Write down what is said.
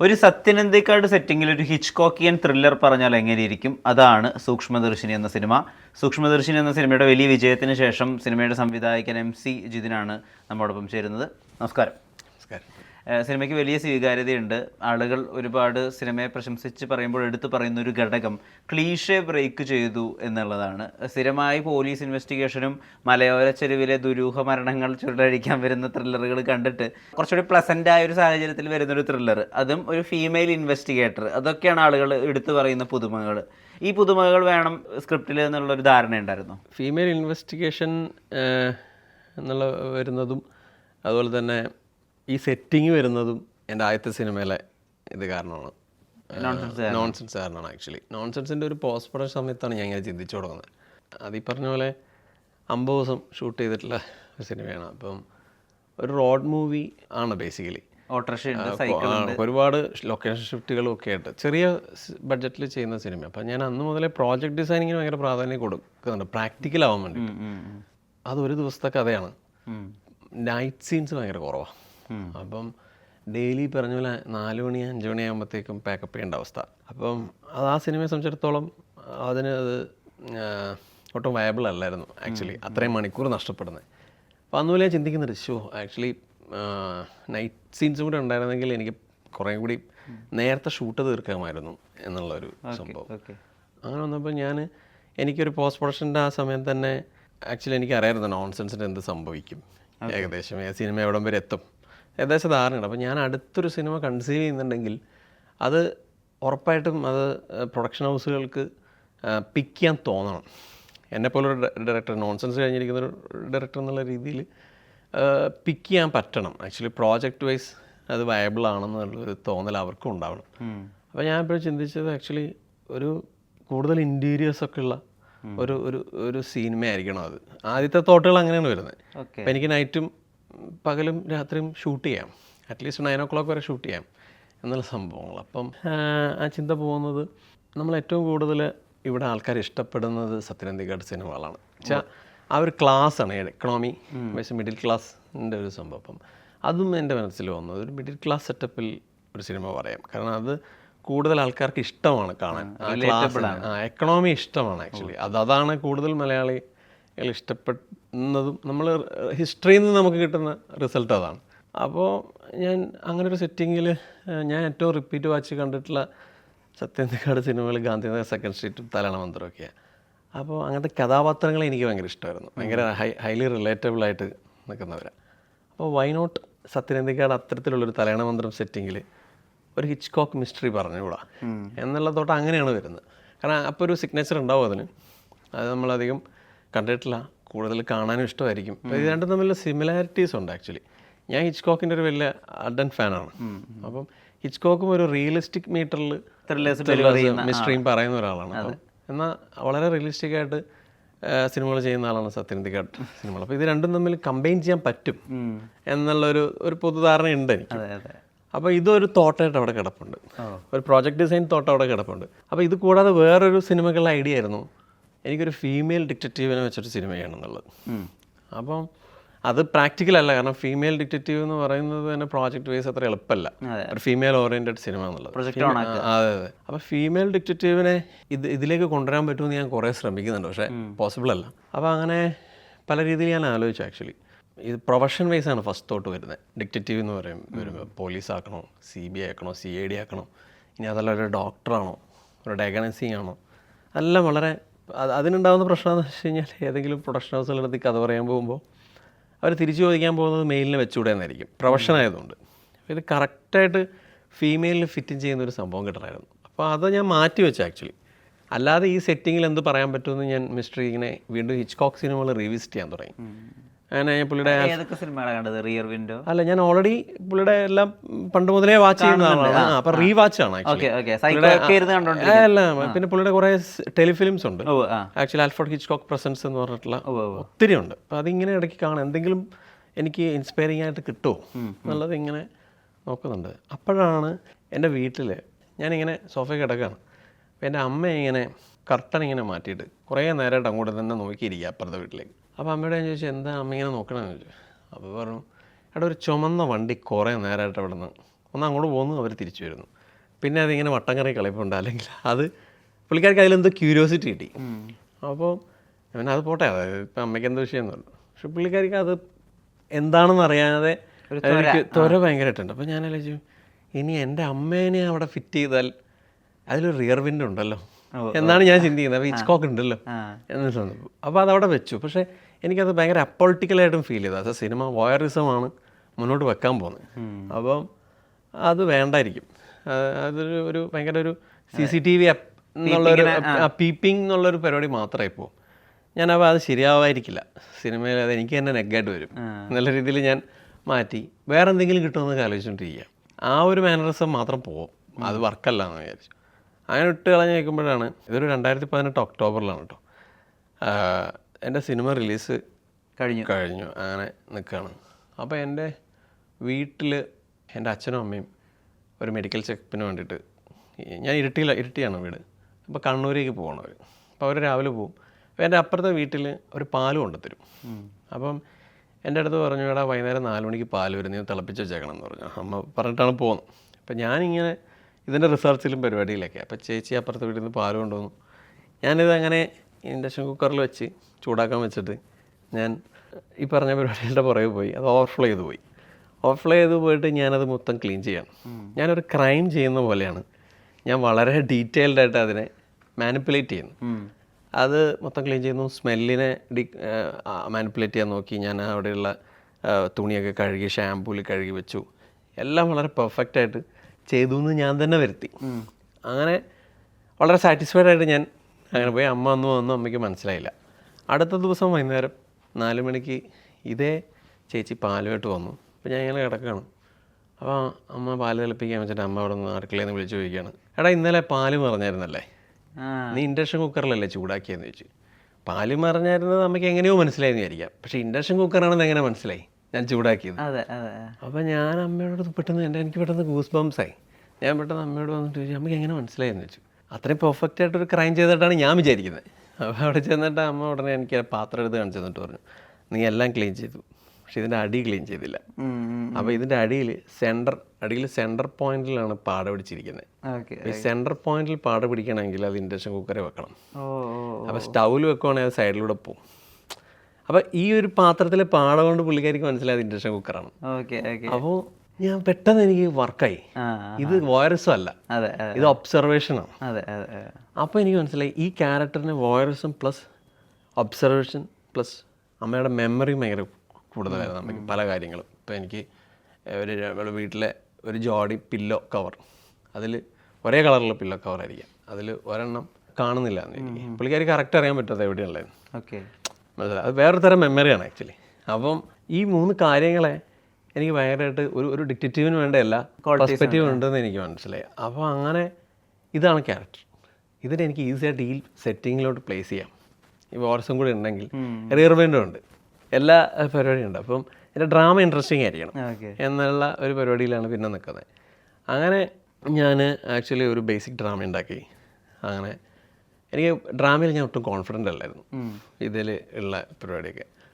ഒരു സത്യനന്ദിക്കാട് സെറ്റിങ്ങിൽ ഒരു ഹിച്ച്കോക്കിയൻ ത്രില്ലർ പറഞ്ഞാൽ എങ്ങനെയിരിക്കും? അതാണ് സൂക്ഷ്മദർശിനി എന്ന സിനിമ. സൂക്ഷ്മദർശിനി എന്ന സിനിമയുടെ വലിയ വിജയത്തിന് ശേഷം സിനിമയുടെ സംവിധായകൻ എം സി ജിതിനാണ് നമ്മോടൊപ്പം ചേരുന്നത്. നമസ്കാരം. നമസ്കാരം. സിനിമയ്ക്ക് വലിയ സ്വീകാര്യതയുണ്ട്. ആളുകൾ ഒരുപാട് സിനിമയെ പ്രശംസിച്ച് പറയുമ്പോൾ എടുത്തു പറയുന്ന ഒരു ഘടകം ക്ലീഷെ ബ്രേക്ക് ചെയ്തു എന്നുള്ളതാണ്. സ്ഥിരമായി പോലീസ് ഇൻവെസ്റ്റിഗേഷനും മലയോര ചെരുവിലെ ദുരൂഹ മരണങ്ങൾ ചുരുളഴിക്കാൻ വരുന്ന ത്രില്ലറുകൾ കണ്ടിട്ട് കുറച്ചുകൂടി പ്ലസന്റ് ആയ ഒരു സാഹചര്യത്തിൽ വരുന്നൊരു ത്രില്ലർ. അതും ഒരു ഫീമെയിൽ ഇൻവെസ്റ്റിഗേറ്റർ അതൊക്കെയാണ് ആളുകൾ എടുത്തു പറയുന്ന പുതുമകൾ. ഈ പുതുമകൾ വേണം സ്ക്രിപ്റ്റിൽ എന്നുള്ളൊരു ധാരണ ഉണ്ടായിരുന്നു ഫീമെയിൽ ഇൻവെസ്റ്റിഗേഷൻ എന്നുള്ള വരുന്നതും അതുപോലെ തന്നെ ഈ സെറ്റിംഗ് വരുന്നതും എന്റെ ആദ്യത്തെ സിനിമയിലെ ഇത് കാരണമാണ്. നോൺസെൻസ് കാരണമാണ് ആക്ച്വലി നോൺസെൻസിന്റെ ഒരു പോസ്റ്റ് പ്രൊഡക്ഷൻ സമയത്താണ് ഞാൻ ഇങ്ങനെ ചിന്തിച്ചു തുടങ്ങുന്നത്. അത് ഈ പറഞ്ഞ പോലെ അമ്പത് ദിവസം ഷൂട്ട് ചെയ്തിട്ടുള്ള ഒരു സിനിമയാണ്. അപ്പം ഒരു റോഡ് മൂവി ആണ് ബേസിക്കലി ഒരുപാട് ലൊക്കേഷൻ ഷിഫ്റ്റുകളും ഒക്കെ ആയിട്ട് ചെറിയ ബഡ്ജറ്റിൽ ചെയ്യുന്ന സിനിമ അപ്പം ഞാൻ അന്ന് മുതലേ പ്രോജക്റ്റ് ഡിസൈനിങ്ങിന് ഭയങ്കര പ്രാധാന്യം കൊടുക്കുന്നുണ്ട്. പ്രാക്ടിക്കൽ ആവാൻ വേണ്ടി അതൊരു ദിവസത്തെ കഥയാണ്. നൈറ്റ് സീൻസ് ഭയങ്കര കുറവാണ് അപ്പം ഡെയിലി പറഞ്ഞ പോലെ നാല് മണി അഞ്ച് മണി ആകുമ്പോഴത്തേക്കും പാക്കപ്പ് ചെയ്യേണ്ട അവസ്ഥ. അപ്പം അത് ആ സിനിമയെ സംബന്ധിച്ചിടത്തോളം അതിന് അത് ഒട്ടും വയബിൾ അല്ലായിരുന്നു ആക്ച്വലി അത്രയും മണിക്കൂർ നഷ്ടപ്പെടുന്നത്. അപ്പോൾ അന്നുപോലെ ഞാൻ ചിന്തിക്കുന്നുണ്ട് ഷോ ആക്ച്വലി നൈറ്റ് സീൻസും കൂടെ ഉണ്ടായിരുന്നെങ്കിൽ എനിക്ക് കുറേ കൂടി നേരത്തെ ഷൂട്ട് തീർക്കാമായിരുന്നു എന്നുള്ളൊരു സംഭവം. അങ്ങനെ വന്നപ്പോൾ ഞാൻ എനിക്കൊരു പോസ്റ്റ് പ്രൊഡക്ഷന്റെ ആ സമയം തന്നെ ആക്ച്വലി എനിക്ക് അറിയായിരുന്നു നോൺസെൻസിന് എന്ത് സംഭവിക്കും. ഏകദേശം ഏ സിനിമ എവിടം വരെ എത്തും. ഏകദേശം ധാരണയുണ്ട് അപ്പോൾ ഞാൻ അടുത്തൊരു സിനിമ കൺസീവ് ചെയ്യുന്നുണ്ടെങ്കിൽ അത് ഉറപ്പായിട്ടും അത് പ്രൊഡക്ഷൻ ഹൗസുകൾക്ക് പിക്ക് ചെയ്യാൻ തോന്നണം. എന്നെപ്പോലൊരു ഡയറക്ടർ നോൺസെൻസ് കഴിഞ്ഞിരിക്കുന്ന ഒരു ഡയറക്ടർ എന്നുള്ള രീതിയിൽ പിക്ക് ചെയ്യാൻ പറ്റണം. ആക്ച്വലി പ്രോജക്റ്റ് വൈസ് അത് വയബിൾ ആണെന്നുള്ളൊരു തോന്നൽ അവർക്കും ഉണ്ടാവണം. അപ്പോൾ ഞാൻ ഇപ്പോൾ ചിന്തിച്ചത് ആക്ച്വലി ഒരു കൂടുതൽ ഇന്റീരിയേഴ്സ് ഒക്കെ ഉള്ള ഒരു ഒരു ഒരു സിനിമയായിരിക്കണം അത്. ആദ്യത്തെ തോട്ടുകൾ അങ്ങനെയാണ് വരുന്നത്. അപ്പം എനിക്ക് നൈറ്റും പകലും രാത്രിയും ഷൂട്ട് ചെയ്യാം. അറ്റ്ലീസ്റ്റ് നയൻ ഓ ക്ലോക്ക് വരെ ഷൂട്ട് ചെയ്യാം എന്നുള്ള സംഭവങ്ങൾ. അപ്പം ആ, ചിന്ത പോകുന്നത് നമ്മൾ ഏറ്റവും കൂടുതൽ ഇവിടെ ആൾക്കാർ ഇഷ്ടപ്പെടുന്നത് സത്യനന്ദിഗഡ് സിനിമകളാണ്. വെച്ചാൽ ആ ഒരു ക്ലാസ് ആണ്. എക്കണോമി വൈസ് മിഡിൽ ക്ലാസ്സിന്റെ ഒരു സംഭവം. അപ്പം അതും എന്റെ മനസ്സിൽ വന്നത് ഒരു മിഡിൽ ക്ലാസ് സെറ്റപ്പിൽ ഒരു സിനിമ പറയാം. കാരണം അത് കൂടുതൽ ആൾക്കാർക്ക് ഇഷ്ടമാണ് കാണാൻ. എക്കണോമി ഇഷ്ടമാണ് ആക്ച്വലി അത് അതാണ് കൂടുതൽ മലയാളികൾ ഇഷ്ടപ്പെടുന്നതും നമ്മൾ ഹിസ്റ്ററിയിൽ നിന്ന് നമുക്ക് കിട്ടുന്ന റിസൾട്ട് അതാണ്. അപ്പോൾ ഞാൻ അങ്ങനെ ഒരു സെറ്റിങ്ങിൽ ഞാൻ ഏറ്റവും റിപ്പീറ്റ് വാച്ച് കണ്ടിട്ടുള്ള സത്യന്തിക്കാട് സിനിമകൾ ഗാന്ധിനഗർ സെക്കൻഡ് സ്ട്രീറ്റും തലയണ മന്ത്രമൊക്കെയാണ് അപ്പോൾ അങ്ങനത്തെ കഥാപാത്രങ്ങളെ എനിക്ക് ഭയങ്കര ഇഷ്ടമായിരുന്നു. ഭയങ്കര ഹൈ ഹൈലി റിലേറ്റബിളായിട്ട് നിൽക്കുന്നവരാണ് അപ്പോൾ വൈനോട്ട് സത്യനന്ദിക്കാട് അത്തരത്തിലുള്ളൊരു തലയണ മന്ത്രം സെറ്റിങ്ങിൽ ഒരു ഹിച്ച്കോക്ക് മിസ്റ്ററി പറഞ്ഞുകൂടാ? എന്നുള്ളതോട്ട് അങ്ങനെയാണ് വരുന്നത്. കാരണം അപ്പോൾ ഒരു സിഗ്നേച്ചർ ഉണ്ടാവും അതിന്. അത് നമ്മളധികം കണ്ടിട്ടില്ല. കൂടുതൽ കാണാനും ഇഷ്ടമായിരിക്കും. ഇത് രണ്ടും തമ്മിലുള്ള സിമിലാരിറ്റീസ് ഉണ്ട് ആക്ച്വലി ഞാൻ ഹിച്ച്കോക്കിന്റെ ഒരു വലിയ അഡൻ ഫാനാണ്. അപ്പം ഹിച്ച്കോക്കും ഒരു റിയലിസ്റ്റിക് മീറ്ററിൽ മിസ്റ്ററിയും പറയുന്ന ഒരാളാണ്. എന്നാൽ വളരെ റിയലിസ്റ്റിക് ആയിട്ട് സിനിമകൾ ചെയ്യുന്ന ആളാണ് സത്യനന്ദിക്കാട്ട് സിനിമകൾ. അപ്പോൾ ഇത് രണ്ടും തമ്മിൽ കമ്പൈൻ ചെയ്യാൻ പറ്റും എന്നുള്ളൊരു ഒരു പൊതുധാരണയുണ്ട് എനിക്ക്. അതെ അതെ. അപ്പോൾ ഇതൊരു തോട്ടായിട്ട് അവിടെ കിടപ്പുണ്ട്. ഒരു പ്രോജക്റ്റ് ഡിസൈൻ തോട്ട് അവിടെ കിടപ്പുണ്ട്. അപ്പോൾ ഇത് കൂടാതെ വേറൊരു സിനിമകളുടെ ഐഡിയ ആയിരുന്നു. എനിക്കൊരു ഫീമെയിൽ ഡിറ്റക്റ്റീവിനെ വെച്ചൊരു സിനിമ ചെയ്യണമെന്നുള്ളത് അപ്പം അത് പ്രാക്ടിക്കൽ അല്ല. കാരണം ഫീമെയിൽ ഡിറ്റക്റ്റീവ് എന്ന് പറയുന്നത് തന്നെ പ്രോജക്റ്റ് വൈസ് അത്ര എളുപ്പമല്ല. ഒരു ഫീമെയിൽ ഓറിയന്റഡ് സിനിമ എന്നുള്ളത് അതെ അതെ. അപ്പോൾ ഫീമെയിൽ ഡിറ്റക്റ്റീവിനെ ഇത് ഇതിലേക്ക് കൊണ്ടുവരാൻ പറ്റുമെന്ന് ഞാൻ കുറേ ശ്രമിക്കുന്നുണ്ട്. പക്ഷേ പോസിബിൾ അല്ല. അപ്പോൾ അങ്ങനെ പല രീതിയിൽ ഞാൻ ആലോചിച്ചു ആക്ച്വലി ഇത് പ്രൊഫഷൻ വൈസ് ആണ് ഫസ്റ്റ് തോട്ട് വരുന്നത്. ഡിറ്റക്റ്റീവ് എന്ന് പറയും. വരുമ്പോൾ പോലീസ് ആക്കണോ സി ബി ഐ ആക്കണോ സി ഐ ഡി ആക്കണോ. ഇനി അതല്ല ഒരു ഡോക്ടറാണോ ഒരു ഡയഗ്നസിങ് ആണോ. എല്ലാം വളരെ അതിനുണ്ടാകുന്ന പ്രശ്നം എന്ന് വെച്ച് കഴിഞ്ഞാൽ ഏതെങ്കിലും പ്രൊഡക്ഷൻ ഹൗസുകളെടുത്ത് കഥ പറയാൻ പോകുമ്പോൾ അവർ തിരിച്ചു ചോദിക്കാൻ പോകുന്നത് മെയിലിനെ വെച്ചുകൂടെ എന്നായിരിക്കും. പ്രൊഫഷൻ ആയതുകൊണ്ട്. ഇത് കറക്റ്റായിട്ട് ഫീമെയിലിന് ഫിറ്റിങ് ചെയ്യുന്ന ഒരു സംഭവം കിട്ടണമായിരുന്നു. അപ്പോൾ അത് ഞാൻ മാറ്റി വെച്ചു ആക്ച്വലി അല്ലാതെ ഈ സെറ്റിങ്ങിൽ എന്ത് പറയാൻ പറ്റുമെന്ന് ഞാൻ മിസ്റ്റർ ഇങ്ങനെ വീണ്ടും ഹിച്ച്കോക്ക് സിനിമകൾ റീവിസിറ്റ് ചെയ്യാൻ തുടങ്ങി. അങ്ങനെ ഞാൻ പുള്ളിയുടെ ഏതൊക്കെ കണ്ടത്? റിയർ വിൻഡോ അല്ല ഞാൻ ഓൾറെഡി പുള്ളിയുടെ എല്ലാം പണ്ട് മുതലേ വാച്ച് ചെയ്യുന്ന ആളാണ്. ആ അപ്പോൾ റീവാച്ച് ആണ് പിന്നെ പുള്ളിയുടെ കുറേ ടെലിഫിലിംസ് ഉണ്ട്. ആക്ച്വലി ആൽഫോർഡ് ഹിച്ച്കോക്ക് പ്രസൻസ് എന്ന് പറഞ്ഞിട്ടുള്ള ഒത്തിരി ഉണ്ട്. അപ്പൊ അതിങ്ങനെ ഇടയ്ക്ക് കാണാം. എന്തെങ്കിലും എനിക്ക് ഇൻസ്പയറിംഗ് ആയിട്ട് കിട്ടുമോ എന്നുള്ളത് ഇങ്ങനെ നോക്കുന്നുണ്ട്. അപ്പോഴാണ് എന്റെ വീട്ടിൽ ഞാനിങ്ങനെ സോഫയിൽ കിടക്കുകയാണ് എന്റെ എന്റെ അമ്മ ഇങ്ങനെ കർട്ടൻ ഇങ്ങനെ മാറ്റിയിട്ട് കുറേ നേരമായിട്ട് അങ്ങോട്ട് തന്നെ നോക്കിയിരിക്കുക അപ്പുറത്തെ വീട്ടിലേക്ക്. അപ്പോൾ അമ്മയോട് ഞാൻ ചോദിച്ചു എന്താ അമ്മ ഇങ്ങനെ നോക്കണമെന്ന് ചോദിച്ചു. അപ്പോൾ പറഞ്ഞു എടാ ഒരു ചുമന്ന വണ്ടി കുറേ നേരമായിട്ട് അവിടെ നിന്ന് ഒന്ന് അങ്ങോട്ട് പോകുന്നു അവർ തിരിച്ചു വരുന്നു. പിന്നെ അതിങ്ങനെ വട്ടം കറങ്ങി കളിപ്പുണ്ട്. അല്ലെങ്കിൽ അത് പുള്ളിക്കാർക്ക് അതിലെന്തോ ക്യൂരിയോസിറ്റി കിട്ടി. അപ്പോൾ അവൻ അത് പോട്ടെ അതായത് ഇപ്പം അമ്മയ്ക്ക് എന്തോ വിഷയം എന്നുള്ളു പക്ഷെ പുള്ളിക്കാർക്ക് അത് എന്താണെന്ന് അറിയാതെ ത്വര. ഭയങ്കരമായിട്ടുണ്ട്. അപ്പോൾ ഞാൻ ആലോചിച്ചു ഇനി എന്റെ അമ്മേനെ അവിടെ ഫിറ്റ് ചെയ്താൽ അതിലൊരു റിയർ വിൻഡ് ഉണ്ടല്ലോ? എന്നാണ് ഞാൻ ചിന്തിക്കുന്നത്. അപ്പോൾ ഇച്ച്കോക്ക് ഉണ്ടല്ലോ. എന്ന് തോന്നുന്നു. അപ്പോൾ അതവിടെ വെച്ചു. പക്ഷേ എനിക്കത് ഭയങ്കര അപ്പോളിറ്റിക്കലായിട്ടും ഫീൽ ചെയ്തു. അത് സിനിമ വോയറിസമാണ് മുന്നോട്ട് വെക്കാൻ പോകുന്നത്. അപ്പം അത് വേണ്ടായിരിക്കും. അതൊരു ഒരു ഭയങ്കര ഒരു സി സി ടി വി എന്നുള്ളൊരു പീപ്പിംഗ് എന്നുള്ളൊരു പരിപാടി മാത്രമേ പോകും ഞാൻ അപ്പോൾ അത് ശരിയാവായിരിക്കില്ല സിനിമയിൽ അത് എനിക്ക് തന്നെ നെഗായിട്ട് വരും. നല്ല രീതിയിൽ ഞാൻ മാറ്റി. വേറെ എന്തെങ്കിലും കിട്ടുമെന്നൊക്കെ ആലോചിച്ചുകൊണ്ടിരിക്കുക ആ ഒരു മാനറിസം മാത്രം പോകും അത് വർക്കല്ല എന്ന് വിചാരിച്ചു. അങ്ങനെ ഇട്ട് കളഞ്ഞ് കേൾക്കുമ്പോഴാണ് ഇതൊരു രണ്ടായിരത്തി പതിനെട്ട് ഒക്ടോബറിലാണ് കേട്ടോ എന്റെ സിനിമ റിലീസ് കഴിഞ്ഞു. കഴിഞ്ഞു. അങ്ങനെ നിൽക്കുകയാണ്. അപ്പോൾ എന്റെ വീട്ടിൽ എന്റെ അച്ഛനും അമ്മയും ഒരു മെഡിക്കൽ ചെക്കപ്പിന് വേണ്ടിയിട്ട് ഞാൻ ഇരുട്ടിയില്ല ഇരിട്ടിയാണ് വീട്. അപ്പോൾ കണ്ണൂരേക്ക് പോകണം അവർ. അപ്പോൾ അവർ രാവിലെ പോകും അപ്പോൾ എന്റെ അപ്പുറത്തെ വീട്ടിൽ ഒരു പാൽ കൊണ്ടുത്തരും അപ്പം എന്റെ അടുത്ത് പറഞ്ഞു എടാ വൈകുന്നേരം നാല് മണിക്ക് പാൽ വരും. നീ തിളപ്പിച്ച് വെച്ചേക്കണം എന്ന് പറഞ്ഞു. അമ്മ പറഞ്ഞിട്ടാണ് പോകുന്നത് അപ്പം ഞാനിങ്ങനെ ഇതിന്റെ റിസർച്ചിലും പരിപാടിയിലൊക്കെ. അപ്പോൾ ചേച്ചി അപ്പുറത്തെ വീട്ടിൽ നിന്ന് പാൽ കൊണ്ടുവന്നു. ഞാനിത് അങ്ങനെ ഇൻഡക്ഷൻ കുക്കറിൽ വെച്ച് ചൂടാക്കാൻ വെച്ചിട്ട് ഞാൻ ഈ പറഞ്ഞ പരിപാടികളുടെ പുറകെ പോയി. അത് ഓവർഫ്ലോ ചെയ്ത് പോയി. ഓവർഫ്ലോ ചെയ്ത് പോയിട്ട് ഞാനത് മൊത്തം ക്ലീൻ ചെയ്യണം. ഞാനൊരു ക്രൈം ചെയ്യുന്ന പോലെയാണ്. ഞാൻ വളരെ ഡീറ്റെയിൽഡ് ആയിട്ട് അതിനെ മാനിപ്പുലേറ്റ് ചെയ്യുന്നു. അത് മൊത്തം ക്ലീൻ ചെയ്യുന്നു. സ്മെല്ലിനെ ഡി മാനിപ്പുലേറ്റ് ചെയ്യാൻ നോക്കി. ഞാൻ അവിടെയുള്ള തുണിയൊക്കെ കഴുകി ഷാമ്പൂവിൽ കഴുകി വെച്ചു. എല്ലാം വളരെ പെർഫെക്റ്റ് ആയിട്ട് ചെയ്തു എന്ന് ഞാൻ തന്നെ വരുത്തി. അങ്ങനെ വളരെ സാറ്റിസ്ഫൈഡ് ആയിട്ട് ഞാൻ അങ്ങനെ പോയി അമ്മ അന്ന് വന്നു അമ്മയ്ക്ക് മനസ്സിലായില്ല. അടുത്ത ദിവസം വൈകുന്നേരം നാല് മണിക്ക് ഇതേ ചേച്ചി പാലുമായിട്ട് വന്നു. അപ്പോൾ ഞാൻ ഇങ്ങനെ കിടക്കുകയാണ് അപ്പോൾ അമ്മ പാൽ തിളപ്പിക്കാൻ വെച്ചിട്ട് അമ്മ അവിടെ നിന്ന് അടുക്കളയിൽ നിന്ന് വിളിച്ച് ചോദിക്കുകയാണ്. എടാ ഇന്നലെ പാൽ മറിഞ്ഞായിരുന്നല്ലേ? നീ ഇൻഡക്ഷൻ കുക്കറിലല്ലേ ചൂടാക്കിയെന്ന് ചോദിച്ചു. പാൽ മറിഞ്ഞായിരുന്നത് നമുക്ക് എങ്ങനെയോ മനസ്സിലായെന്ന് വിചാരിക്കാം പക്ഷേ ഇൻഡക്ഷൻ കുക്കറാണെന്ന് എങ്ങനെ മനസ്സിലായി? ഞാൻ ചൂടാക്കിയത്. അപ്പോൾ ഞാൻ അമ്മയോട് പെട്ടെന്ന് എന്റെ എനിക്ക് പെട്ടെന്ന് ഗൂസ് ബംസായി ഞാൻ പെട്ടെന്ന് അമ്മയോട് വന്നിട്ട് ചോദിച്ചു അമ്മയ്ക്ക് എങ്ങനെ മനസ്സിലായെന്ന് ചോദിച്ചു. അത്രയും പെർഫെക്റ്റ് ആയിട്ട് ഒരു ക്രൈം ചെയ്തിട്ടാണ് ഞാൻ വിചാരിക്കുന്നത്. അപ്പോൾ അവിടെ ചെന്നിട്ട് അമ്മ ഉടനെ എനിക്ക് പാത്രം എടുത്ത് കാണിച്ചു തന്നിട്ട് പറഞ്ഞു നീ എല്ലാം ക്ലീൻ ചെയ്തു പക്ഷെ ഇതിന്റെ അടി ക്ലീൻ ചെയ്തില്ല. അപ്പോൾ ഇതിന്റെ അടിയിൽ സെന്റർ അടിയിൽ സെന്റർ പോയിന്റിലാണ് പാട പിടിച്ചിരിക്കുന്നത്. ഓക്കെ ഈ സെന്റർ പോയിന്റിൽ പാട പിടിക്കണമെങ്കിൽ അത് ഇൻഡക്ഷൻ കുക്കറെ വെക്കണം. അപ്പോൾ സ്റ്റൗവിൽ വെക്കുവാണെങ്കിൽ അത് സൈഡിലൂടെ പോകും അപ്പോൾ ഈ ഒരു പാത്രത്തിലെ പാട കൊണ്ട് പുള്ളിക്കാരിക്ക് മനസ്സിലായത് ഇൻഡക്ഷൻ കുക്കറാണ് അപ്പോൾ ഞാൻ പെട്ടെന്ന് എനിക്ക് വർക്കായി. ഇത് വൈറസും അല്ല. ഇത് ഒബ്സർവേഷനാണ് അപ്പോൾ എനിക്ക് മനസ്സിലായി ഈ ക്യാരക്ടറിന് വൈറസും പ്ലസ് ഒബ്സർവേഷൻ പ്ലസ് അമ്മയുടെ മെമ്മറി ഭയങ്കര കൂടുതലായിരുന്നു നമുക്ക് പല കാര്യങ്ങളും. ഇപ്പോൾ എനിക്ക് ഒരു നമ്മുടെ വീട്ടിലെ ഒരു ജോഡി പില്ലോ കവർ അതിൽ ഒരേ കളറുള്ള പില്ലോ കവർ ആയിരിക്കാം. അതിൽ ഒരെണ്ണം കാണുന്നില്ല എനിക്ക്. പുള്ളിക്കാരി കറക്റ്റ് അറിയാൻ പറ്റാത്ത അത് എവിടെയുള്ളത് ഓക്കെ. മനസ്സിലായി? അത് വേറൊരു തരം മെമ്മറിയാണ് ആക്ച്വലി അപ്പം ഈ മൂന്ന് കാര്യങ്ങളെ എനിക്ക് ഭയങ്കരമായിട്ട് ഒരു ഒരു ഡിറ്റക്റ്റീവിന് വേണ്ട കോൺസ്പെക്റ്റീവ് പെർസ്പെക്റ്റീവ് ഉണ്ടെന്ന് എനിക്ക് മനസ്സിലായി. അപ്പോൾ അങ്ങനെ ഇതാണ് ക്യാരക്ടർ ഇതിന് എനിക്ക് ഈസി ആയിട്ട് ഈ സെറ്റിങ്ങിലോട്ട് പ്ലേസ് ചെയ്യാം. ഈ വോർസും കൂടി ഉണ്ടെങ്കിൽ. റിയർവെൻഡും ഉണ്ട്. എല്ലാ പരിപാടിയും ഉണ്ട്. അപ്പം എന്റെ ഡ്രാമ ഇൻട്രസ്റ്റിംഗ് ആയിരിക്കണം. എന്നുള്ള ഒരു പരിപാടിയിലാണ് പിന്നെ നിൽക്കുന്നത്. അങ്ങനെ ഞാൻ ആക്ച്വലി ഒരു ബേസിക് ഡ്രാമ ഉണ്ടാക്കി. അങ്ങനെ എനിക്ക് ഡ്രാമയിൽ ഞാൻ ഒട്ടും കോൺഫിഡന്റ് അല്ലായിരുന്നു. ഇതിൽ ഉള്ള പരിപാടിയൊക്കെ.